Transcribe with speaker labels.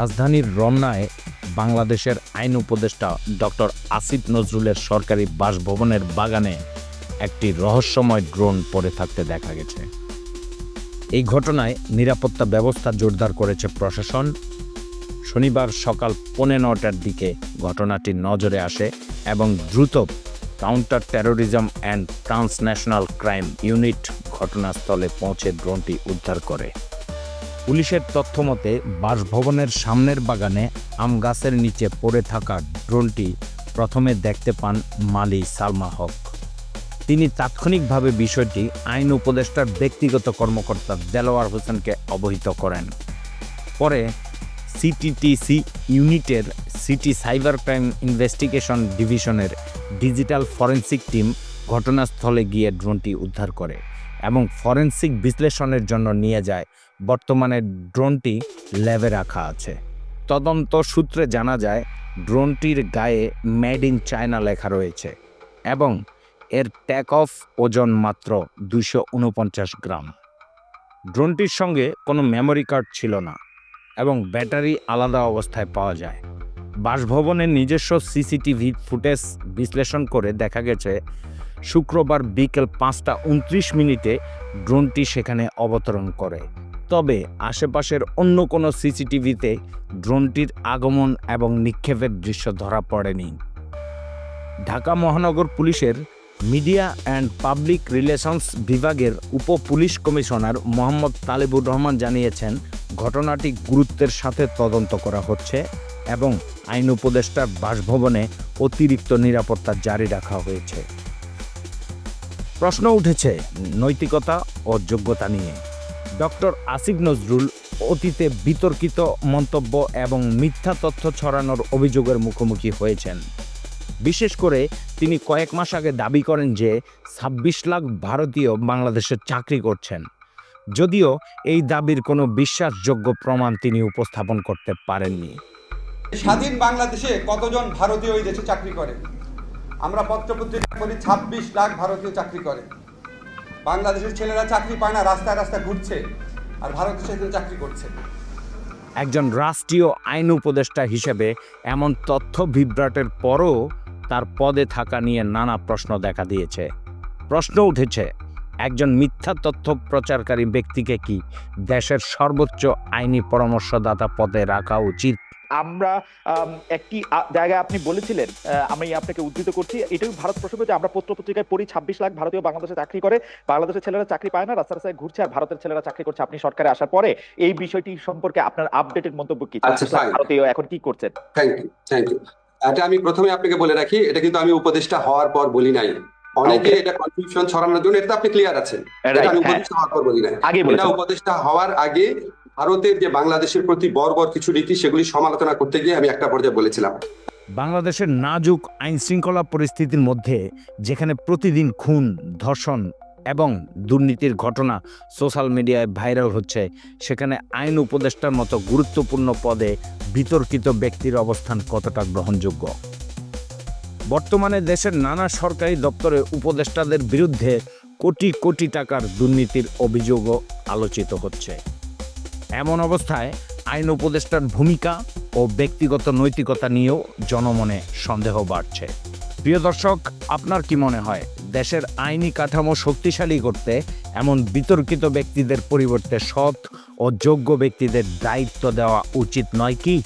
Speaker 1: রাজধানীর রমনায় বাংলাদেশের আইন উপদেষ্টা ডক্টর আসিফ নজরুলের সরকারি বাসভবনের বাগানে একটি রহস্যময় ড্রোন পড়ে থাকতে দেখা গেছে। এই ঘটনায় নিরাপত্তা ব্যবস্থা জোরদার করেছে প্রশাসন। শনিবার সকাল পৌনে নটার দিকে ঘটনাটি নজরে আসে এবং দ্রুত counter terrorism and transnational crime unit ঘটনাস্থলে পৌঁছে ড্রোনটি উদ্ধার করে। পুলিশের তথ্য মতে, বাসভবনের সামনের বাগানে আম গাছের নিচে পড়ে থাকা ড্রোনটি প্রথমে দেখতে পান মালি সালমা হক। তিনি তাৎক্ষণিকভাবে বিষয়টি আইন উপদেষ্টার ব্যক্তিগত কর্মকর্তা দেলোয়ার হোসেনকে অবহিত করেন। পরে সিটিটিসি ইউনিটের সিটি সাইবার ক্রাইম ইনভেস্টিগেশন ডিভিশনের ডিজিটাল ফরেনসিক টিম ঘটনাস্থলে গিয়ে ড্রোনটি উদ্ধার করে এবং ফরেনসিক বিশ্লেষণের জন্য নিয়ে যায়। বর্তমানে ড্রোনটি ল্যাবে রাখা আছে। তদন্ত সূত্রে জানা যায়, ড্রোনটির গায়ে মেড ইন চায়না লেখা রয়েছে এবং এর ট্যাক অফ ওজন মাত্র দুশো উনপঞ্চাশ গ্রাম। ড্রোনটির সঙ্গে কোনো মেমোরি কার্ড ছিল না এবং ব্যাটারি আলাদা অবস্থায় পাওয়া যায়। বাসভবনের নিজস্ব সিসিটিভি ফুটেজ বিশ্লেষণ করে দেখা গেছে শুক্রবার বিকেল পাঁচটা উনত্রিশ মিনিটে ড্রোনটি সেখানে অবতরণ করে। তবে আশেপাশের অন্য কোনো সিসিটিভিতে ড্রোনটির আগমন এবং নিক্ষেপের দৃশ্য ধরা পড়েনি। ঢাকা মহানগর পুলিশের মিডিয়া অ্যান্ড পাবলিক রিলেশনস বিভাগের উপ পুলিশ কমিশনার মোহাম্মদ তালেবুর রহমান জানিয়েছেন, ঘটনাটি গুরুত্বের সাথে তদন্ত করা হচ্ছে এবং আইন উপদেষ্টার বাসভবনে অতিরিক্ত নিরাপত্তা জারি রাখা হয়েছে। প্রশ্ন উঠেছে নৈতিকতা ও যোগ্যতা নিয়ে। ডক্টর আসিফ নজরুল অতীতে বিতর্কিত মন্তব্য এবং মিথ্যা তথ্য ছড়ানোর অভিযোগের মুখোমুখি হয়েছেন। বিশেষ করে তিনি কয়েক মাস আগে দাবি করেন যে ছাব্বিশ লাখ ভারতীয় বাংলাদেশে চাকরি করছেন। যদিও এই দাবির কোনো বিশ্বাসযোগ্য প্রমাণ তিনি উপস্থাপন করতে পারেননি।
Speaker 2: স্বাধীন বাংলাদেশে কতজন ভারতীয় ওই দেশে চাকরি করে? আমরা পত্রপত্রিকা করি ছাব্বিশ লাখ ভারতীয় চাকরি করে। বাংলাদেশের ছেলেরা চাকরি পায় না, রাস্তায় রাস্তায় ঘুরছে, আর ভারতে সেখানে চাকরি করছে।
Speaker 1: একজন রাষ্ট্রীয় আইন উপদেষ্টা হিসেবে এমন তথ্য বিভ্রাটের পরও তার পদে থাকা নিয়ে নানা প্রশ্ন দেখা দিয়েছে। প্রশ্ন উঠেছে, একজন মিথ্যা তথ্য প্রচারকারী ব্যক্তিকে কি দেশের সর্বোচ্চ আইনি পরামর্শদাতা পদে রাখা উচিত?
Speaker 3: আমরা আম, একটি জায়গায় আপনি বলেছিলেন আমি আপনাকে উদ্ধৃত করছি এটাই ভারত প্রসঙ্গ যে আমরা পত্র পত্রিকায় পড়ি ছাব্বিশ লাখ ভারতীয় বাংলাদেশে চাকরি করে বাংলাদেশের ছেলেরা চাকরি পায় না রাস্তা রাস্তায় ঘুরছে আর ভারতের ছেলেরা চাকরি করছে আপনি সরকারে আসার পরে এই বিষয়টি সম্পর্কে আপনার আপডেটেড মন্তব্য কি?
Speaker 4: আচ্ছা,
Speaker 3: 26 লাখ
Speaker 4: fine.
Speaker 3: ভারতীয় এখন কি করছেন?
Speaker 4: থ্যাংক ইউ থ্যাংক ইউ এটা আমি প্রথমে আপনাকে বলে রাখি এটা কিন্তু আমি উপদেষ্টা হওয়ার পর বলি নাই। অনেকে এটা কনফিউশন ছড়ানোর জন্য এটা আপনি ক্লিয়ার আছেন। এটা আমি
Speaker 3: হ্যাঁ,
Speaker 4: উপদেষ্টা হওয়ার পর বলি নাই। এটা উপদেষ্টা হওয়ার আগে ভারতের যে বাংলাদেশের প্রতি বর্বর কিছু নীতি, সেগুলি সমালোচনা করতে গিয়ে আমি একটা পর্যায়ে বলেছিলাম।
Speaker 1: বাংলাদেশের নাজুক আইন শৃঙ্খলা পরিস্থিতির মধ্যে, যেখানে প্রতিদিন খুন, ধর্ষণ এবং দুর্নীতির ঘটনা সোশ্যাল মিডিয়ায় ভাইরাল হচ্ছে, সেখানে আইন উপদেষ্টার মতো গুরুত্বপূর্ণ পদে বিতর্কিত ব্যক্তির অবস্থান কতটা গ্রহণযোগ্য? বর্তমানে দেশের নানা সরকারি দপ্তরে উপদেষ্টাদের বিরুদ্ধে কোটি কোটি টাকার দুর্নীতির অভিযোগও আলোচিত হচ্ছে। এমন অবস্থায় আইন উপদেষ্টার ভূমিকা ও ব্যক্তিগত নৈতিকতা নিয়েও জনমনে সন্দেহ বাড়ছে। প্রিয় দর্শক, আপনার কি মনে হয়, দেশের আইনি কাঠামো শক্তিশালী করতে এমন বিতর্কিত ব্যক্তিদের পরিবর্তে সৎ ও যোগ্য ব্যক্তিদের দায়িত্ব দেওয়া উচিত নয় কি?